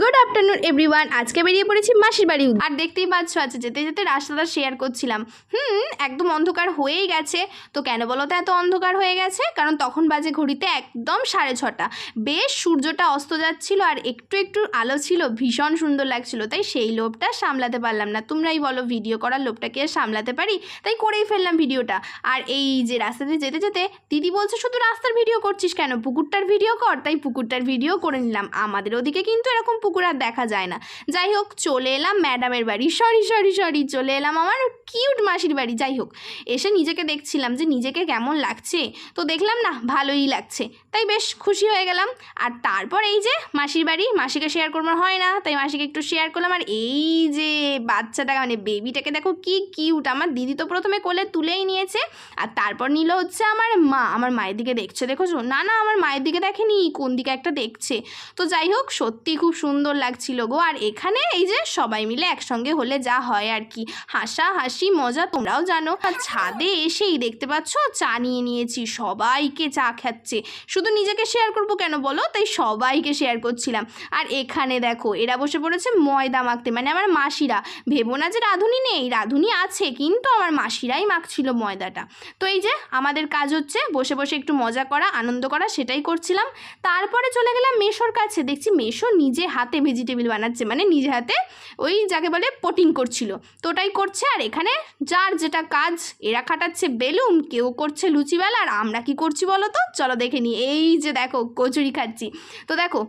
Good afternoon everyone আজকে বেরিয়ে পড়েছি মাসির বাড়ি আর দেখতেই পাচ্ছ আছে যেতে যেতে রাস্তাটা শেয়ার করছিলাম। হুম, একদম অন্ধকার হয়েই গেছে। তো কেন বলো তো এত অন্ধকার হয়ে গেছে? কারণ তখন বাজে ঘড়িতে একদম সাড়ে ছটা। বেশ সূর্যটা অস্ত যাচ্ছিল আর একটু একটু আলো ছিল, ভীষণ সুন্দর লাগছিল। তাই সেই লোভটা সামলাতে পারলাম না। তোমরাই বলো ভিডিও করার লোভটাকে সামলাতে পারি? তাই করেই ফেললাম ভিডিওটা আর এই যে রাস্তাতে যেতে যেতে দিদি বলছে, শুধু রাস্তার ভিডিও করছিস কেন? পুকুরটার ভিডিও কর। তাই পুকুরটার ভিডিও করে নিলাম। আমাদের ওদিকে কিন্তু এরকম পুকুর আর দেখা যায় না। যাই হোক চলে এলাম ম্যাডামের বাড়ি। সরি সরি সরি, চলে এলাম আমার কিউট মাসির বাড়ি। যাই হোক এসে নিজেকে দেখছিলাম যে নিজেকে কেমন লাগছে। তো দেখলাম, না, ভালোই লাগছে। তাই বেশ খুশি হয়ে গেলাম। আর তারপর এই যে মাসির বাড়ি, মাসিকে শেয়ার করবার হয় না। তাই মাসিকে একটু শেয়ার করলাম। আর এই যে বাচ্চাটা মানে বেবিটাকে দেখো কি কিউট। আমার দিদি তো প্রথমে কোলে তুলেই নিয়েছে। আর তারপর নিল হচ্ছে আমার মা। আমার মায়ের দিকে দেখছে, দেখোছো? না না, আমার মায়ের দিকে দেখেনি। কোন দিকে একটা দেখছে। তো যাই হোক সত্যি খুব সুন্দর লাগছিল গো। আর এখানে এই যে সবাই মিলে একসঙ্গে হলে যা হয় আর কি। হাসা হাসি, মজা তোমরাও জানো। আর ছাদে এসেই দেখতে পাচ্ছ চা নিয়ে নিয়েছি, সবাইকে চা খাচ্ছে। শুধু নিজেকে শেয়ার করব কেন বলো? তাই সবাইকে শেয়ার করছিলাম। আর এখানে দেখো, এরা বসে পড়েছে ময়দা মাখতে। মানে আমার মাসিরা। ভেবো না যে রাঁধুনি নেই, রাঁধুনি আছে, কিন্তু আমার মাসিরাই মাখছিল ময়দাটা। তো এই যে আমাদের কাজ হচ্ছে বসে বসে একটু মজা করা, আনন্দ করা, সেটাই করছিলাম। তারপরে চলে গেলাম মেশোর কাছে। দেখছি মেশো নিজে হাতে ভেজিটেবিল বানাচ্ছে মানে নিজে হাতে ওই যাকে বলে পোটিং করছিল। তো ওটাই করছে আর এখানে যার যেটা কাজ, এরা খাটাচ্ছে বেলুন, কেউ করছে লুচিবেলা আর আমরা কি করছি বলো তো চলো দেখে নিই। এই যে দেখো, কচুরি খাচ্ছি। তো দেখো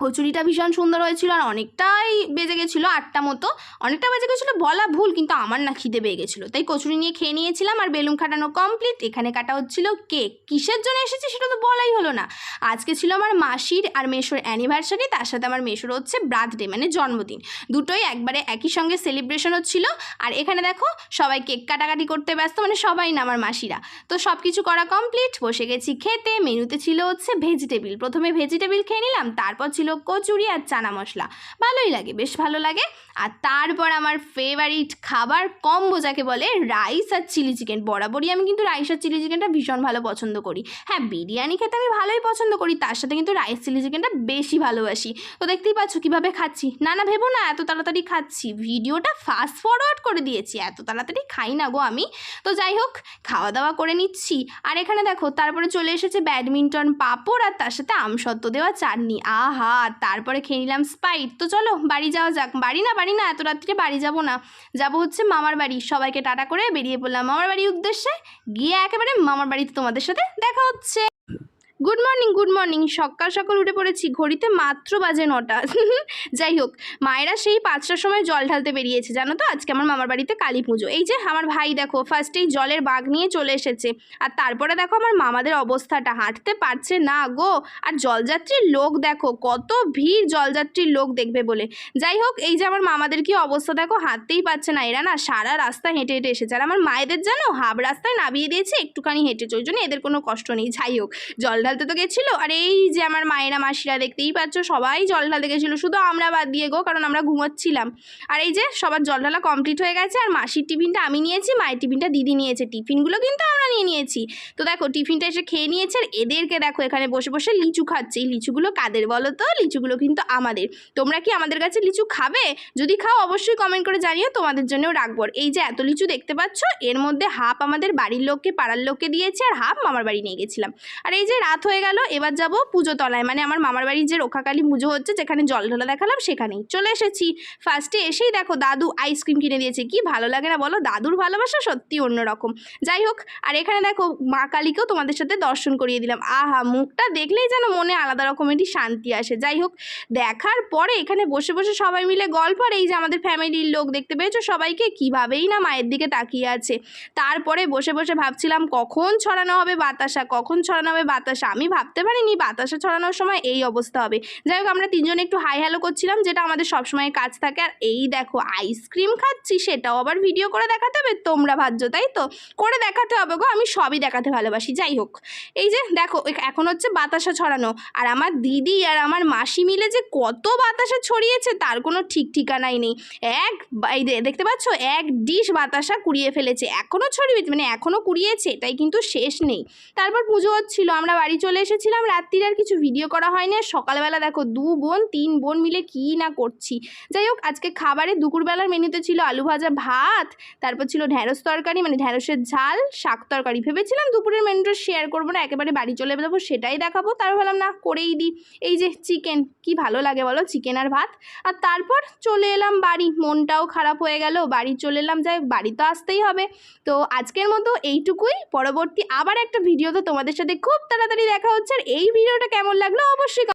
কচুরিটা ভীষণ সুন্দর হয়েছিল আর অনেকটাই বেজে গেছিল আটটা মতো। অনেকটা বেজে গেছিল বলা ভুল, কিন্তু আমার না খিদে পেয়ে গেছিল। তাই কচুরি নিয়ে খেয়ে নিয়েছিলাম আর বেলুন খাটানো কমপ্লিট এখানে কাটা হচ্ছিল কেক কিসের জন্য এসেছি সেটা তো বলাই হলো না। আজকে ছিল আমার মাসির আর মেশোর অ্যানিভার্সারি তার সাথে আমার মেশোর হচ্ছে বার্থডে মানে জন্মদিন। দুটোই একবারে একই সঙ্গে সেলিব্রেশন হচ্ছিল। আর এখানে দেখো, সবাই কেক কাটাকাটি করতে ব্যস্ত মানে সবাই না আমার মাসিরা। তো সব কিছু করা কমপ্লিট বসে গেছি খেতে, মেনুতে ছিল হচ্ছে ভেজিটেবিল প্রথমে ভেজিটেবিল খেয়ে নিলাম, তারপর ছিল কচুরি আর চানা মশলা। ভালোই লাগে, বেশ ভালো লাগে। আর তারপর আমার ফেভারিট খাবার কম্বো যাকে বলে রাইস আর চিলি চিকেন বরাবরই আমি কিন্তু রাইস আর চিলি চিকেনটা ভীষণ ভালো পছন্দ করি। হ্যাঁ বিরিয়ানি খেতে আমি ভালোই পছন্দ করি, তার সাথে কিন্তু রাইস চিলি চিকেনটা বেশি ভালোবাসি। তো দেখতেই পাচ্ছ কীভাবে খাচ্ছি। না না, ভেবো না, এত তাড়াতাড়ি খাচ্ছি। ভিডিওটা ফাস্ট ফরওয়ার্ড করে দিয়েছি, এত তাড়াতাড়ি খাই না গো আমি। তো যাই হোক খাওয়া দাওয়া করে নিচ্ছি। আর এখানে দেখো, তারপরে চলে এসেছে ব্যাডমিন্টন পাঁপড় আর তার সাথে আমসত্ত্ব দেওয়া চাটনি। আহা! তারপরে খেয়ে নিলাম স্পাইট। তো চলো, বাড়ি যাওয়া যাক। বাড়ি না বাড়ি না, এত রাত্রে বাড়ি যাব না। যাব হচ্ছে মামার বাড়ি। সবাইকে টাটা করে বেরিয়ে পড়লাম। মামার বাড়ির উদ্দেশ্যে গিয়ে একেবারে মামার বাড়িতে তোমাদের সাথে দেখা হচ্ছে। গুড মর্নিং গুড মর্নিং সকাল সকাল উঠে পড়েছি। ঘড়িতে মাত্র বাজে নটা। যাই হোক, মায়েরা সেই পাঁচটার সময় জল ঢালতে বেরিয়েছে, জানো তো? আজকে আমার মামার বাড়িতে কালী পুজো। এই যে আমার ভাই দেখো ফার্স্টেই জলের বাগ নিয়ে চলে এসেছে। আর তারপরে দেখো আমার মামাদের অবস্থাটা। হাঁটতে পারছে না গো। আর জলযাত্রীর লোক দেখো, কত ভিড় জলযাত্রীর লোক দেখবে বলে। যাই হোক, এই যে আমার মামাদের কি অবস্থা দেখো, হাঁটতেই পারছে না। এরা না সারা রাস্তা হেঁটে হেঁটে এসেছে। আর আমার মায়েদের জানো হাফ রাস্তায় নামিয়ে দিয়েছে, একটুখানি হেঁটেছে। ওই জন্য এদের কোনো কষ্ট নেই। যাই হোক, জল ঢালতে তো গেছিল? আর এই যে আমার মায়েরা, মাসিরা দেখতেই পাচ্ছ, সবাই জল ঢালতে গেছিল। শুধু আমরা বাদ দিয়ে গো, কারণ আমরা ঘুমোচ্ছিলাম। আর এই যে সবার জল ঢালা কমপ্লিট হয়ে গেছে, আর মাসির টিফিনটা আমি নিয়েছি, মায়ের টিফিনটা দিদি নিয়েছে। টিফিনগুলো কিন্তু আমরা নিয়ে নিয়েছি। তো দেখো, টিফিনটা এসে খেয়ে নিয়েছে, আর এদেরকে দেখো, এখানে বসে বসে লিচু খাচ্ছে। এই লিচুগুলো কাদের বলো তো? লিচুগুলো কিন্তু আমাদের। তোমরা কি আমাদের কাছে লিচু খাবে? যদি খাও, অবশ্যই কমেন্ট করে জানিও, তোমাদের জন্যও রাখব। এই যে এত লিচু দেখতে পাচ্ছ, এর মধ্যে হাফ আমাদের বাড়ির লোককে, পাড়ার লোককে দিয়েছে, আর হাফ মামার বাড়ি নিয়ে গেছিলাম। আর এই যে রাত হয়ে গেল, এবার যাব পুজো তলায় মানে আমার মামার বাড়ির যে রক্ষাকালী পুজো হচ্ছে, যেখানে জল ঢালা দেখালাম, সেখানেই। চলে এসেছি। ফার্স্টে এসেই দেখো দাদু আইসক্রিম কিনে দিয়েছে। কি ভালো লাগে না বলো? দাদুর ভালোবাসা সত্যি অন্যরকম। যাই হোক, আর এখানে দেখো মা কালীকেও তোমাদের সাথে দর্শন করিয়ে দিলাম। আহা, মুখটা দেখলেই যেন মনে আলাদা রকমেরই শান্তি আসে। যাই হোক, দেখার পরে এখানে বসে বসে সবাই মিলে গল্প আর এই যে আমাদের ফ্যামিলির লোক দেখতে পেয়েছ সবাইকে, কিভাবেই না মায়ের দিকে তাকিয়ে আছে। তারপরে বসে বসে ভাবছিলাম, কখন ছড়ানো হবে বাতাসা? কখন ছড়ানো হবে বাতাসা? আমি ভাবতে পারিনি বাতাসা ছড়ানোর সময় এই অবস্থা হবে। যাই হোক, আমরা তিনজনে একটু হাই হ্যালো করছিলাম, যেটা আমাদের সবসময় কাজ থাকে। আর এই দেখো আইসক্রিম খাচ্ছি, সেটাও আবার ভিডিও করে দেখাতে হবে, তোমরা ভাবছ, তাই তো? করে দেখাতে হবে গো, আমি সবই দেখাতে ভালোবাসি, যাই হোক। এই যে, দেখো, এখ- এখন হচ্ছে বাতাসা ছড়ানো। আর আমার দিদি আর আমার মাসি মিলে যে কত বাতাসা ছড়িয়েছে, তার কোনো ঠিক ঠিকানাই নেই। এক দেখতে পাচ্ছ? এক ডিশ বাতাসা কুড়িয়ে ফেলেছে। এখনও ছড়িয়ে মানে এখনও কুড়িয়েছে তাই কিন্তু শেষ নেই। তারপর পুজো হচ্ছিল, আমরা বাড়ি চলে এসেছিলাম, রাত্রির আর কিছু ভিডিও করা হয়নি। সকালবেলা দেখো, দু বোন, তিন বোন মিলে কী না করছি। যাই হোক, আজকে খাবারে দুপুরবেলার মেনুতে ছিল আলু ভাজা ভাত, তারপর ছিল ঢ্যাঁড়স তরকারি মানে ঢ্যাঁড়সের ঝাল, শাক তরকারি। ভেবেছিলাম দুপুরের মেনুটা শেয়ার করব না, একেবারে বাড়ি চলে যাব, সেটাই দেখাবো। তারপর ভাবলাম, না, করেই দিই। এই যে চিকেন কি ভালো লাগে বলো চিকেন আর ভাত। আর তারপর চলে এলাম বাড়ি, মনটাও খারাপ হয়ে গেল, বাড়ি চলে এলাম, যাই বাড়ি তো আসতেই হবে। তো আজকের মতো এইটুকুই, পরবর্তী আবার একটা ভিডিও তো তোমাদের সাথে খুব তাড়াতাড়ি দেখা হচ্ছে আর এই ভিডিওটা কেমন লাগল? অবশ্যই